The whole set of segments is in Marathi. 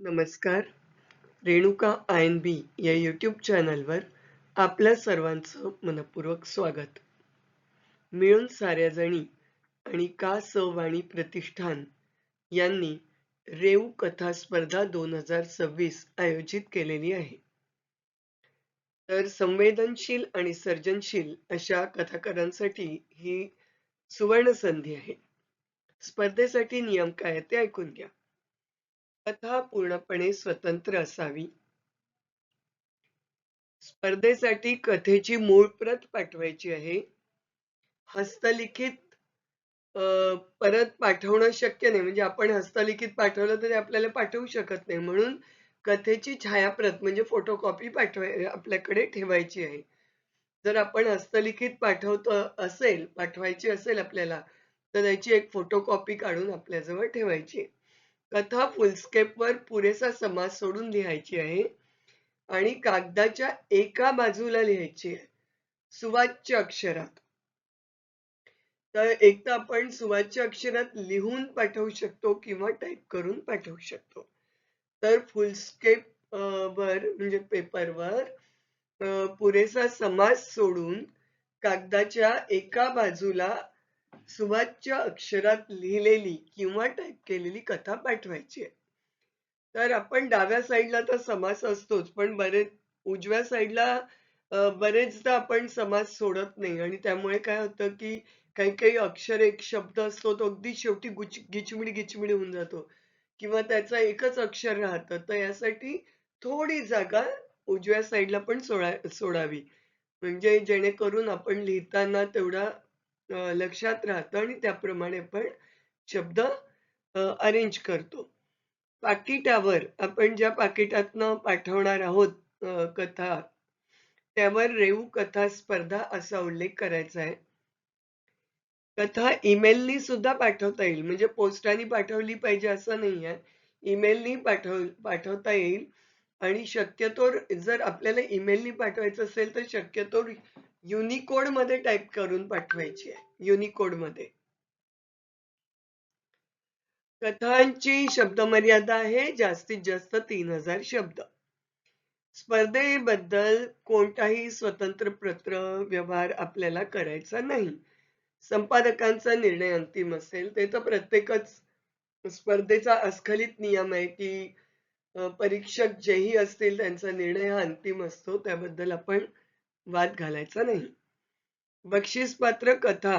नमस्कार. रेणुका आय एन बी या यूट्यूब चॅनलवर आपल्या सर्वांचं मनपूर्वक स्वागत. मिळून साऱ्या जणी आणि का स वाणी प्रतिष्ठान यांनी रेऊ कथा स्पर्धा दोन हजार सव्वीस आयोजित केलेली आहे. तर संवेदनशील आणि सर्जनशील अशा कथाकारांसाठी ही सुवर्ण संधी आहे. स्पर्धेसाठी नियम काय ते ऐकून घ्या. कथा पूर्णपणे स्वतंत्र असावी. स्पर्धेसाठी कथेची मूळ प्रत पाठवायची आहे. हस्तलिखित परत पाठवणं शक्य नाही म्हणजे आपण हस्तलिखित पाठवलं तरी आपल्याला पाठवू शकत नाही म्हणून कथेची छायाप्रत म्हणजे फोटोकॉपी पाठवाय आपल्याकडे ठेवायची आहे. जर आपण हस्तलिखित पाठवतो असेल पाठवायची असेल आपल्याला तर त्याची एक फोटोकॉपी काढून आपल्याजवळ ठेवायची आहे. कथा फुलस्केपवर पुरेसा समाज सोडून लिहायची आहे आणि कागदाच्या एका बाजूला लिहायची आहे. सुवाच्य अक्षरात. तर एक तर आपण सुवाच्य अक्षरात लिहून पाठवू शकतो किंवा टाइप करून पाठवू शकतो. तर फुलस्केप वर म्हणजे पेपरवर पुरेसा समास सोडून कागदाच्या एका बाजूला सुवाच्य अक्षरात लिहिलेली किंवा टाइप केलेली कथा पाठवायची आहे. तर आपण डाव्या साईडला तर समास असतोच पण बरेच उजव्या साईडला बरेचदा आपण समास सोडत नाही. आणि त्यामुळे काय होतं की काही काही अक्षर एक शब्द असतो तो अगदी शेवटी गुच गिचमिडी गिचमिडी होऊन जातो. किंवा त्याचा एकच अक्षर राहतं. तर यासाठी थोडी जागा उजव्या साईडला पण सोडा सोडावी. म्हणजे जेणेकरून आपण लिहिताना तेवढा लक्षात राहतं आणि त्याप्रमाणे आपण शब्द अरेंज करतो. पाकिटावर आपण ज्या पाकिटातनं पाठवणार आहोत कथा त्यावर रेऊ कथा स्पर्धा असा उल्लेख करायचा आहे. कथा ईमेलनी सुद्धा पाठवता येईल म्हणजे पोस्टाने पाठवली पाहिजे असं नाही आहे ईमेलनी पाठव पाठवता येईल आणि शक्यतो जर आपल्याला ईमेलनी पाठवायचं असेल तर शक्यतो युनिकोडमध्ये टाइप करून पाठवायची आहे. युनिकोडमध्ये. कथांची शब्द मर्यादा आहे जास्तीत जास्त तीन हजार शब्द. स्पर्धेबद्दल कोणताही स्वतंत्र पत्र व्यवहार आपल्याला करायचा नाही. संपादकांचा निर्णय अंतिम असेल ते तर प्रत्येकच स्पर्धेचा अस्खलित नियम आहे की परीक्षक जेही असतील त्यांचा निर्णय हा अंतिम असतो त्याबद्दल आपण वाद घालायचा नाही. बक्षीसपात्र कथा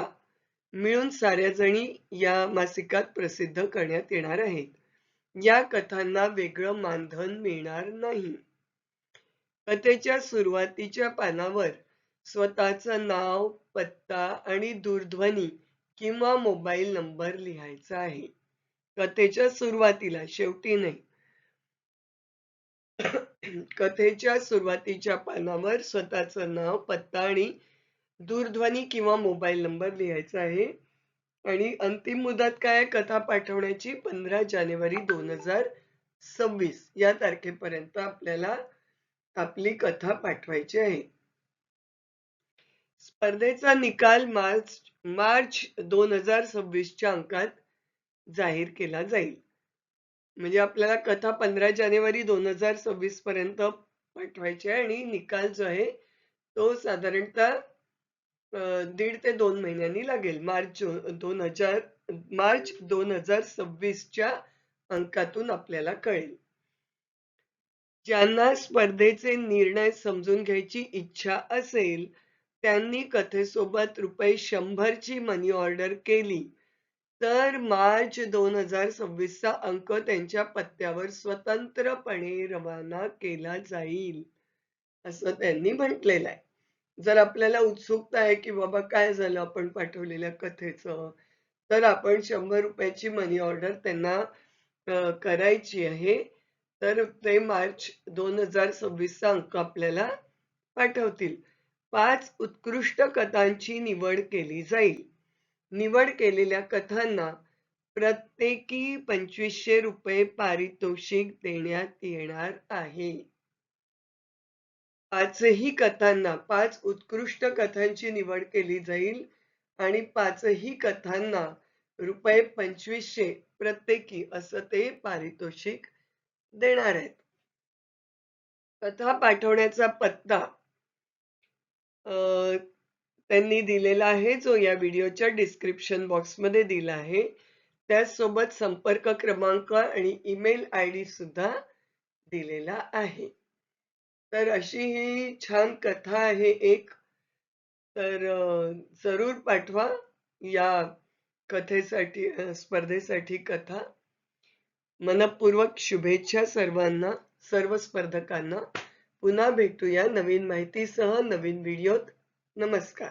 मिळून साऱ्या जणी या मासिकात प्रसिद्ध करण्यात येणार आहेत. या कथांना वेगळं मानधन मिळणार नाही. कथेच्या सुरुवातीच्या पानावर स्वतःचं नाव, पत्ता आणि दूरध्वनी किंवा मोबाईल नंबर लिहायचा आहे. कथेच्या सुरुवातीला शेवटी नाही. कथेच्या सुरुवातीच्या पानावर स्वतःचं नाव, पत्ता आणि दूरध्वनी किंवा मोबाईल नंबर लिहायचा आहे आणि अंतिम मुदत काय कथा पाठवण्याची पंधरा जानेवारी दोन हजार सव्वीस या तारखेपर्यंत आपल्याला आपली कथा पाठवायची आहे. स्पर्धेचा निकाल मार्च मार्च दोन हजार सव्वीसच्या अंकात जाहीर केला जाईल. म्हणजे आपल्याला कथा पंधरा जानेवारी दोन हजार सव्वीस पर्यंत पाठवायची आहे आणि निकाल जो आहे तो साधारणतः दीड ते दोन महिन्यांनी लागेल. मार्च दोन हजार मार्च दोन हजार सव्वीसच्या अंकातून आपल्याला कळेल. ज्यांना स्पर्धेचे निर्णय समजून घ्यायची इच्छा असेल त्यांनी कथेसोबत रुपये शंभरची मनी ऑर्डर केली तर मार्च दोन हजार सव्वीसचा अंक त्यांच्या पत्त्यावर स्वतंत्रपणे रवाना केला जाईल असं त्यांनी म्हटलेलं आहे. जर आपल्याला उत्सुकता आहे की बाबा काय झालं आपण पाठवलेल्या कथेचं तर आपण शंभर रुपयाची मनी ऑर्डर त्यांना करायची आहे. तर ते मार्च दोन हजार सव्वीसचा अंक आपल्याला पाठवतील. पाच उत्कृष्ट कथांची निवड केली जाईल. निवड केलेल्या कथांना प्रत्येकी पंचवीसशे रुपये पारितोषिक देण्यात येणार आहे. पाचही कथांना पाच उत्कृष्ट कथांची निवड केली जाईल आणि पाचही कथांना रुपये पंचवीसशे प्रत्येकी असं ते पारितोषिक देणार आहेत. कथा पाठवण्याचा पत्ता अं त्यांनी दिलेला आहे, जो या व्हिडिओच्या डिस्क्रिप्शन बॉक्समध्ये दिला आहे. त्याचसोबत संपर्क क्रमांक आणि ईमेल आयडी सुद्धा दिलेला आहे. तर अशी ही छान कथा आहे एक. तर जरूर पाठवा या कथेसाठी स्पर्धेसाठी कथा. मनपूर्वक शुभेच्छा सर्वांना, सर्व स्पर्धकांना. पुन्हा भेटूया नवीन माहितीसह नवीन व्हिडिओत. नमस्कार.